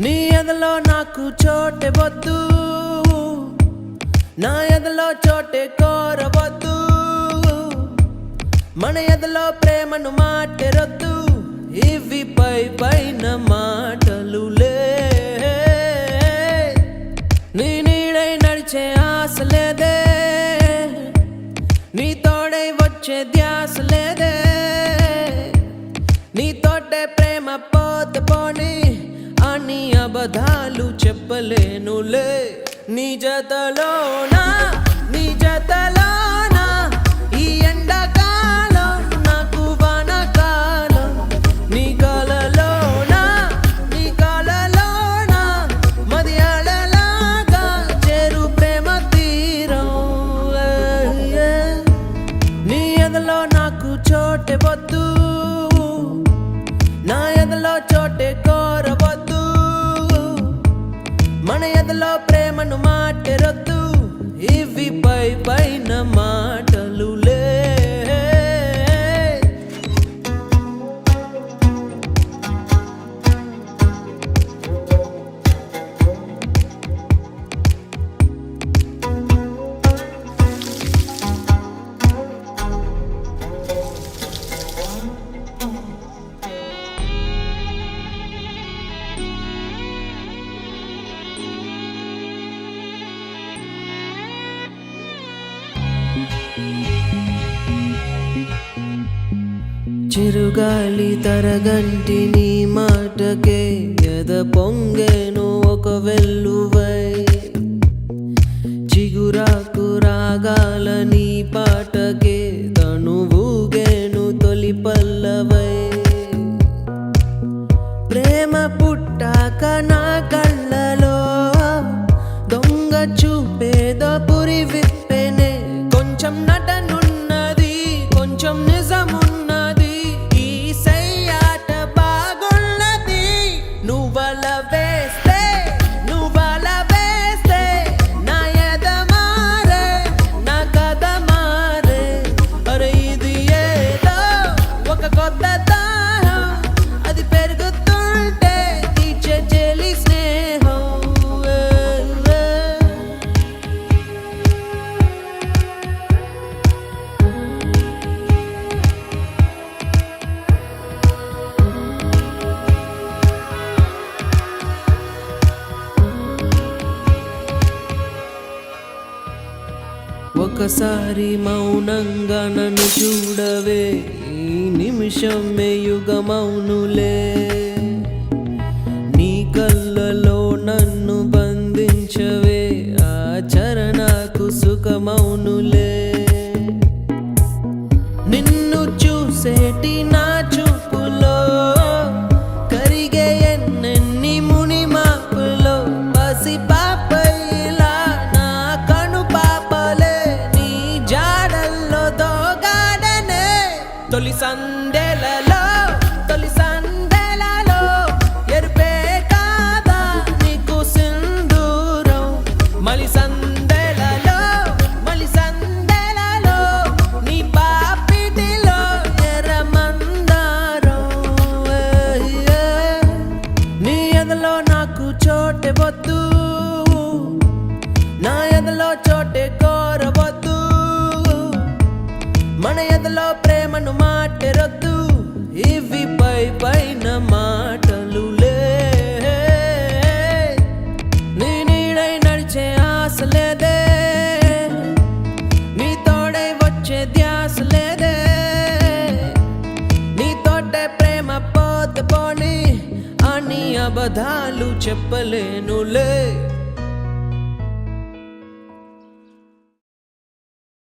నీ ఎదలో నాకు చోటే వద్దు. నా ఎదలో చోటే కోరవద్దు. మన ఎదలో ప్రేమను మాటెరొద్దు ఇవి పై పైన మాటలు లే. నీ నీడై నడిచే ఆశ లేదే. నీ తోడై వచ్చే ధ్యాస లేదే. నీ తోటే ప్రేమ పోత పోనీ. అబద్ధాలు చెప్పలేనులే. నిజతలోనా ఎదలో ప్రేమను మాటెరొద్దు. ఇవి పై పైన మాట. చిరుగాలి తరగంటి నీ మాటకే ఎద పొంగేను ఒక వెల్లువై. చిగురాకు రాగాల నీ పాటకే ఒక్కసారి మౌనంగా నన్ను చూడవే. ఈ నిమిషమే యుగమౌనులే. నీ కళ్ళలో నన్ను బంధించవే. ఆ చరణకు సుఖమౌనులే. మన ఎదలో ప్రేమను మాటెరొద్దు. ఇవి పై పైన మాటలు నీ నీడై నడిచే ఆశ లేదే. నీ తోడై వచ్చే ధ్యాస లేదే. నీ తోటే ప్రేమ పోతే పోని అని అబధాలు చెప్పలేనులే.